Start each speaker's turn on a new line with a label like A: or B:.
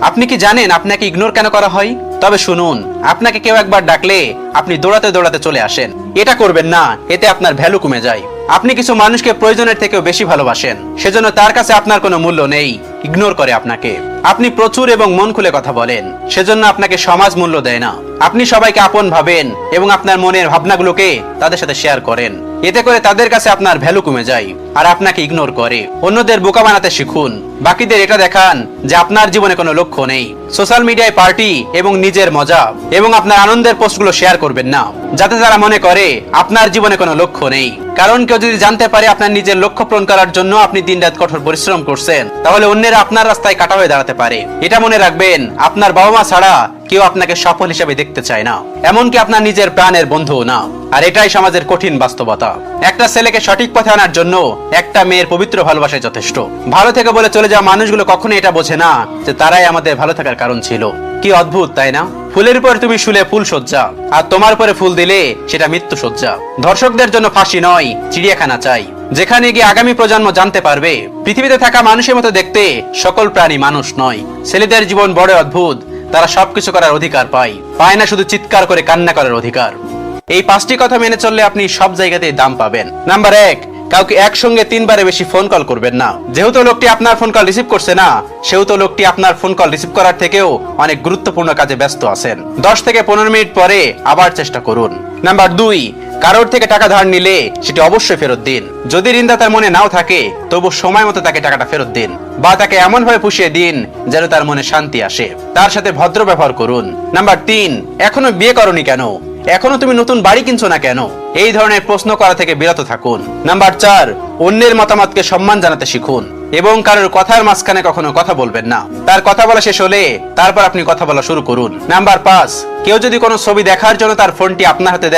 A: আপনি কি জানেন আপনাকে ইগনোর কেন করা হয়? তবে শুনুন, আপনাকে কেউ একবার ডাকলে আপনি দৌড়াতে দৌড়াতে চলে আসেন। এটা করবেন না, এতে আপনার ভ্যালু কমে যায়। আপনি কিছু মানুষকে প্রয়োজনের থেকেও বেশি ভালোবাসেন। সেজন্য তার কাছে আপনার কোনো মূল্য নেই। ইগনোর করে আপনাকে। আপনি প্রচুর এবং মন খুলে কথা বলেন। সেজন্য আপনাকে সমাজ মূল্য দেয় না। আপনি সবাইকে আপন ভাবেন এবং আপনার মনের ভাবনাগুলোকে তাদের সাথে শেয়ার করেন। এতে করে তাদের কাছে আপনার ভ্যালু কমে যায় আর আপনাকে ইগনোর করে। অন্যদের বোকা বানাতে শিখুন। বাকিদের এটা দেখান যে আপনার জীবনে কোনো লক্ষ্য নেই। সোশ্যাল মিডিয়ায় পার্টি এবং নিজের মজা এবং আপনার আনন্দের পোস্টগুলো শেয়ার করবেন না। যাতে তারা মনে করে আপনার জীবনে কোনো লক্ষ্য নেই। কারণ কেউ যদি জানতে পারে আপনার নিজের লক্ষ্য পূরণ করার জন্য আপনি দিনরাত কঠোর পরিশ্রম করছেন, তাহলে অন্যেরা আপনার রাস্তায় কাটা হয়ে দাঁড়াতে পারে। এটা মনে রাখবেন, আপনার বাবা মা ছাড়া কেউ আপনাকে সফল হিসেবে দেখতে চায় না। এমনকি আপনার নিজের প্রাণের বন্ধুও না। আর এটাই সমাজের কঠিন বাস্তবতা। একটা ছেলেকে সঠিক পথে আনার জন্য একটা মেয়ের পবিত্র ভালোবাসায় যথেষ্ট। ভালো থেকে বলে চলে যাওয়া মানুষগুলো কখনোই এটা বোঝে না যে তারাই আমাদের ভালো থাকার কারণ ছিল। কি অদ্ভুত, তাই না? ফুলের উপর তুমি শুলে ফুল সজ্জা, আর তোমার উপরে ফুল দিলে সেটা মৃত্যু সজ্জা ধর্ষকদের জন্য ফাঁসি নয়, চিড়িয়াখানা চাই। যেখানে গিয়ে আগামী প্রজন্ম জানতে পারবে, পৃথিবীতে থাকা মানুষের মতো দেখতে সকল প্রাণী মানুষ নয়। ছেলেদের জীবন বড় অদ্ভুত, তারা সবকিছু করার অধিকার পায়। পায় না শুধু চিৎকার করে কান্না করার অধিকার। এই পাঁচটি কথা মেনে চললে আপনি সব জায়গাতেই দাম পাবেন। নাম্বার এক, কাউকে একসঙ্গে তিনবারে বেশি ফোন কল করবেন না। যেহেতু লোকটি আপনার ফোন কল রিসিভ করছে না, সেহেতু লোকটি আপনার ফোন কল রিসিভ করার থেকেও অনেক গুরুত্বপূর্ণ কাজে ব্যস্ত আছেন। দশ থেকে পনেরো মিনিট পরে আবার চেষ্টা করুন। নাম্বার দুই কারোর থেকে টাকা ধার নিলে সেটি অবশ্যই ফেরত দিন। যদি ঋণদাতার মনে নাও থাকে তবু সময় মতো তাকে টাকাটা ফেরত দিন বা তাকে এমন ভাবে পুষিয়ে দিন যেন তার মনে শান্তি আসে। তার সাথে ভদ্র ব্যবহার করুন। নাম্বার তিন, এখনও বিয়ে করনি কেন? এখনও তুমি নতুন বাড়ি কিনছো না কেন? এই ধরনের প্রশ্ন করা থেকে বিরত থাকুন। নাম্বার চার, অন্যের মতামতকে সম্মান জানাতে শিখুন এবং কারোর কথার মাঝখানে কখনো কথা বলবেন না। তার কথা বলা শেষ হলে তারপর আপনি কথা বলা শুরু করুন। নাম্বার পাঁচ, কেউ যদি কোনো ছবি দেখার জন্য তার ফোনটি আপনার হাতে দেয়